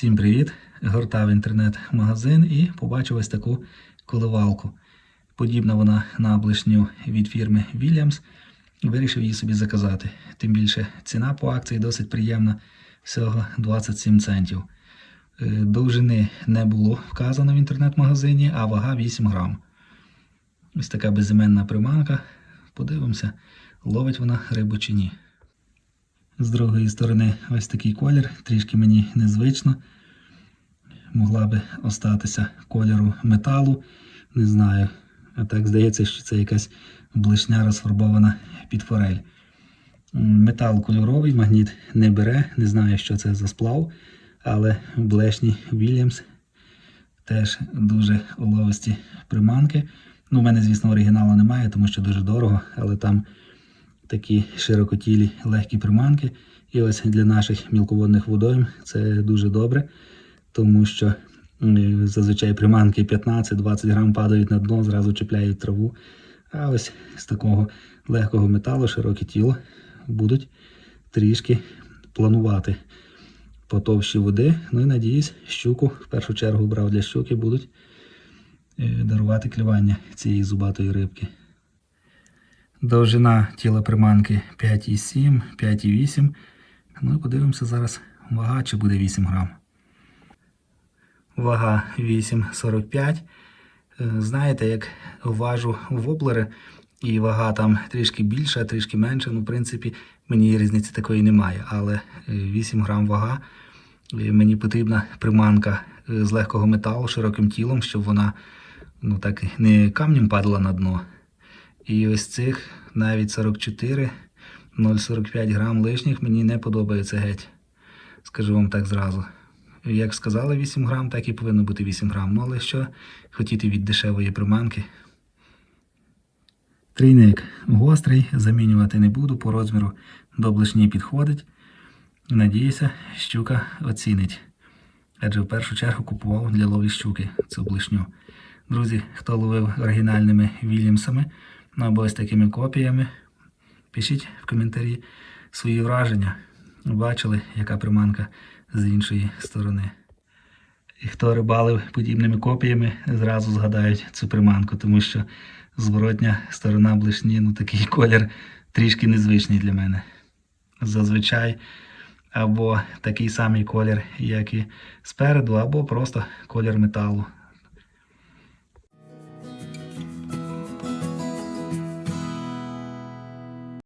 Всім привіт! Гортав інтернет-магазин і побачив ось таку коливалку. Подібна вона на блишню від фірми Williams. Вирішив її собі заказати. Тим більше ціна по акції досить приємна, всього 27 центів. Е, Довжини не було вказано в інтернет-магазині, а вага 8 грам. Ось така безіменна приманка. Подивимося, ловить вона рибу чи ні. З другої сторони ось такий колір, трішки мені незвично. Могла би остатися кольору металу. Не знаю. А так здається, що це якась блишня розфарбована під форель. Метал кольоровий, магніт не бере, не знаю, що це за сплав, але блешні Williams теж дуже уловисті приманки. Ну, у мене, звісно, оригіналу немає, тому що дуже дорого, але там такі широкотілі легкі приманки. І ось для наших мілководних водойм це дуже добре, тому що зазвичай приманки 15-20 грам падають на дно, зразу чіпляють траву. А ось з такого легкого металу, широке тіло, будуть трішки планувати по товщі води. Ну і надіюсь, щуку в першу чергу брав для щуки, будуть е, дарувати клювання цієї зубатої рибки. Довжина тіла приманки 5,7, 5,8. Ну і подивимося зараз вага, чи буде 8 грам. Вага 8,45. Е, Знаєте, як важу воблери, і вага там трішки більша, трішки менша. Ну, в принципі, мені різниці такої немає. Але е, 8 грам вага. Е, Мені потрібна приманка е, з легкого металу, широким тілом, щоб вона ну, так не камнем падала на дно. І ось цих навіть 44, 0,45 грам лишніх мені не подобається геть. Скажу вам так зразу. Як сказали 8 грам, так і повинно бути 8 грам. Ну але що хотіти від дешевої приманки. Трійник гострий, замінювати не буду, по розміру до блишні підходить. Надіюся, щука оцінить. Адже в першу чергу купував для ловлі щуки цю блишню. Друзі, хто ловив оригінальними Вільямсами, або ось такими копіями, пишіть в коментарі свої враження. Бачили, яка приманка з іншої сторони. І хто рибалив подібними копіями, зразу згадають цю приманку, тому що зворотня сторона блишні, ну такий колір трішки незвичний для мене. Зазвичай або такий самий колір, як і спереду, або просто колір металу.